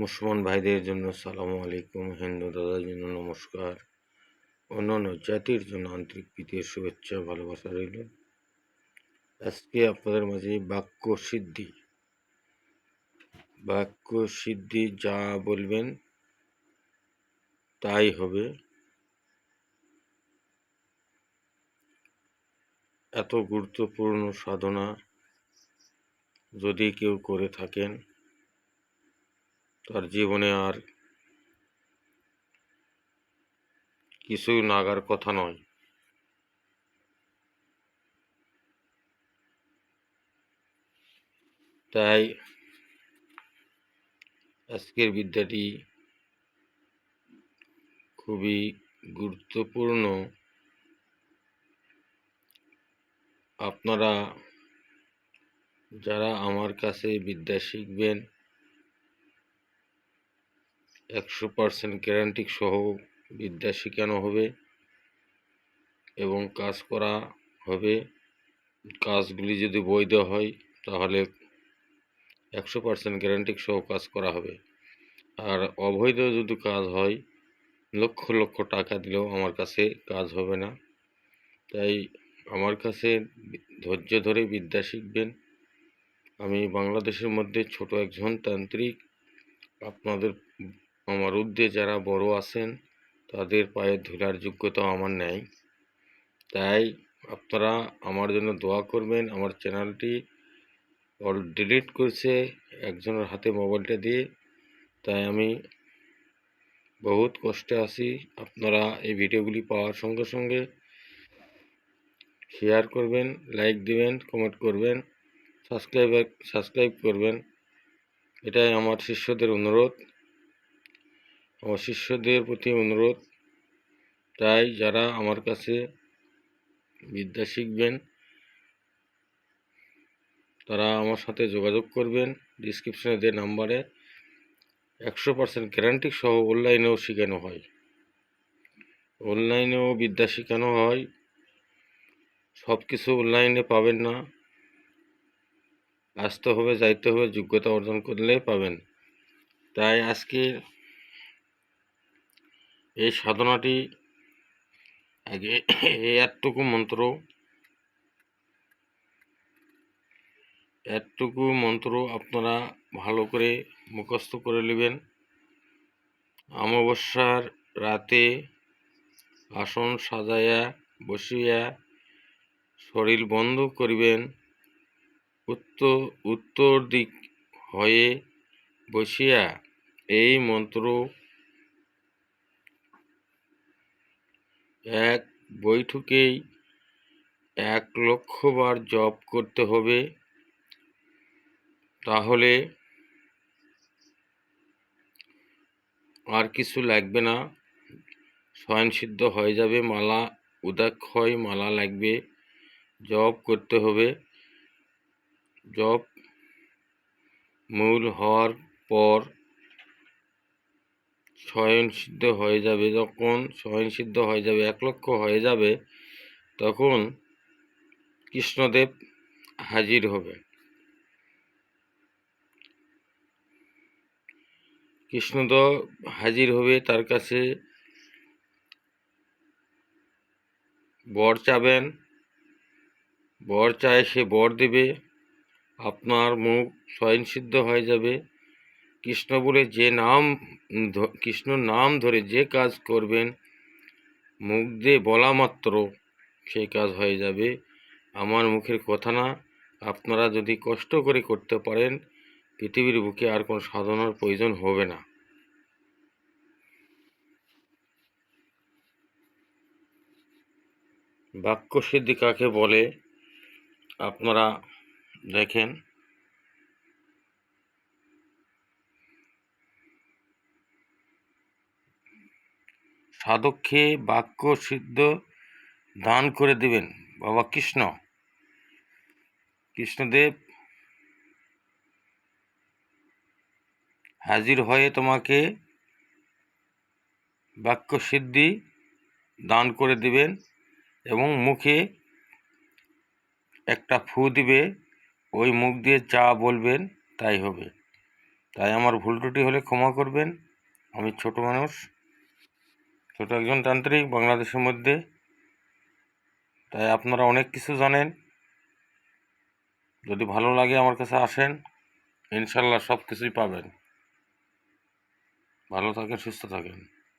মুসলমান ভাইদের জন্য সালাম আলাইকুম, হিন্দু দাদার জন্য নমস্কার। অন্যান্য জাতির জন্য আন্তরিক প্রীতির শুভেচ্ছা, ভালোবাসা রইল। আজকে আপনাদের মাঝে বাক্য সিদ্ধি। বাক্য সিদ্ধি যা বলবেন তাই হবে। এত গুরুত্বপূর্ণ সাধনা যদি কেউ করে থাকেন তার জীবনে আর কিছু নাগার কথা নয়। তাই আজকের বিদ্যাটি খুবই গুরুত্বপূর্ণ। আপনারা যারা আমার কাছে বিদ্যা শিখবেন একশো পার্সেন্ট গ্যারান্টি সহ বিদ্যা শেখানো হবে এবং কাজ করা হবে। কাজগুলি যদি বৈধ হয়, তাহলে একশো পার্সেন্ট গ্যারান্টি সহ কাজ করা হবে। আর অবৈধ যদি কাজ হয়, লক্ষ লক্ষ টাকা দিলেও আমার কাছে কাজ হবে না। তাই আমার কাছে ধৈর্য ধরে বিদ্যা শিখবেন। আমি বাংলাদেশের মধ্যে ছোট একজন তান্ত্রিক। আপনাদের আমার ঊর্ধ্বে যারা বড় আছেন, তাদের পায়ে ধুলার যোগ্যতা আমার নেই। তাই আপনারা আমার জন্য দোয়া করবেন, আমার চ্যানেলটি অল ডিলিট করছে, একজনের হাতে মোবাইলটা দিয়ে। তাই আমি বহুত কষ্টে আছি, আপনারা এই ভিডিওগুলি পাওয়ার সঙ্গে সঙ্গে শেয়ার করবেন, লাইক দিবেন, কমেন্ট করবেন, সাবস্ক্রাইব সাবস্ক্রাইব করবেন। এটাই আমার শিষ্যদের অনুরোধ। আমার শিষ্যদের প্রতি অনুরোধ। তাই যারা আমার কাছে বিদ্যা শিখবেন, তারা আমার সাথে যোগাযোগ করবেন ডিসক্রিপশনে যে নাম্বারে। একশো পার্সেন্ট গ্যারান্টি সহ অনলাইনেও শেখানো হয়। অনলাইনেও বিদ্যা শেখানো হয়। সব কিছু অনলাইনে পাবেন না। আসতে হবে, যাইতে হবে, যোগ্যতা অর্জন করলে পাবেন। তাই আজকে এই সাধনাটি আগে এতটুকু মন্ত্র এতটুকু মন্ত্র আপনারা ভালো করে মুখস্থ করে নেবেন। অমাবস্যার রাতে আসন সাজাইয়া বসিয়া শরীর বন্ধ করিবেন। উত্তর উত্তর দিক হয়ে বসিয়া এই মন্ত্র এক বৈঠকেই এক লক্ষবার জপ করতে হবে। তাহলে আর কিছু লাগবে না। স্বয়ংসিদ্ধ হয়ে যাবে মালা উদাক্ষয় মালা লাগবে। জপ করতে হবে। জপ মূল হওয়ার পর স্বয়ংসিদ্ধ হয়ে যাবে যখন স্বয়ংসিদ্ধ হয়ে যাবে, এক লক্ষ হয়ে যাবে, তখন কৃষ্ণদেব হাজির হবে। কৃষ্ণদেব হাজির হবে, তার কাছে বর চাবেন। বর চায় সে বর দেবে। আপনার মুখ স্বয়ংসিদ্ধ হয়ে যাবে। কৃষ্ণ বলে যে নাম কৃষ্ণ নাম ধরে যে কাজ করবেন, মুখ দিয়ে বলা মাত্র সেই কাজ হয়ে যাবে। আমার মুখের কথা না, আপনারা যদি কষ্ট করে করতে পারেন, পৃথিবীর বুকে আর কোনো সাধনার প্রয়োজন হবে না। বাক্য সিদ্ধি কাকে বলে? আপনারা দেখেন। সাধককে বাক্য সিদ্ধ দান করে দেবেন। বাবা কৃষ্ণ। কৃষ্ণদেব, হাজির হয়ে তোমাকে বাক্য সিদ্ধি দান করে দিবেন এবং মুখে একটা ফু দিবে, ওই মুখ দিয়ে যা বলবেন তাই হবে। তাই আমার ভুল ত্রুটি হলে ক্ষমা করবেন। আমি ছোট মানুষ। ছোট একজন তান্ত্রিক বাংলাদেশের মধ্যে। তাই আপনারা অনেক কিছু জানেন। যদি ভালো লাগে আমার কাছে আসেন, ইনশাল্লাহ সব কিছুই পাবেন। ভালো থাকেন, সুস্থ থাকেন।